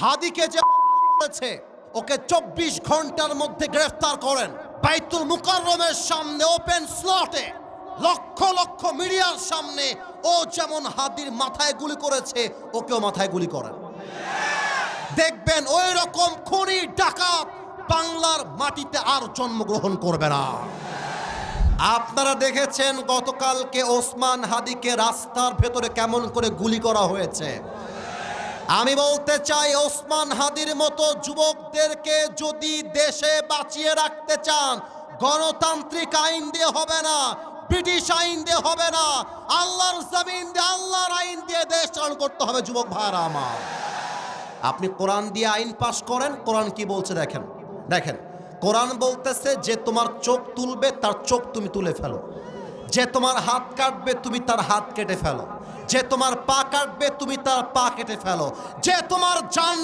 হাদিকে যে করেছে, ওকে চব্বিশ ঘণ্টার মধ্যে গ্রেফতার করেন। বাইতুল মুকাররমের সামনে ওপেন স্লটে লক্ষ লক্ষ মিডিয়ার সামনে, ও যেমন হাদির মাথায় গুলি করেছে, ওকেও মাথায় গুলি করেন। দেখবেন ওই রকম খুনি ডাকাত বাংলার মাটিতে আর জন্মগ্রহণ করবে না। আপনারা দেখেছেন গতকালকে ওসমান হাদিকে রাস্তার ভেতরে কেমন করে গুলি করা হয়েছে? আমি বলতে চাই, ওসমান হাদির মতো যুবকদেরকে যদি দেশে বাঁচিয়ে রাখতে চান, গণতান্ত্রিক আইন দিয়ে হবে না, ব্রিটিশ আইন দিয়ে হবে না, আল্লাহর জমিন দিয়ে, আল্লাহর আইন দিয়ে দেশ চালু করতে হবে, যুবক ভাইরা আমার। আপনি কোরআন দিয়ে আইন পাশ করেন, কোরআন কি বলছে দেখেন দেখেন, কোরআন বলতেছে, যে তোমার চোখ তুলবে, তার চোখ তুমি তুলে ফেলো। যে তোমার হাত কাটবে, তুমি তার হাত কেটে ফেলো। যে তোমার পা কাটবে তুমি তার পা কেটে ফেলো। যে তোমার জান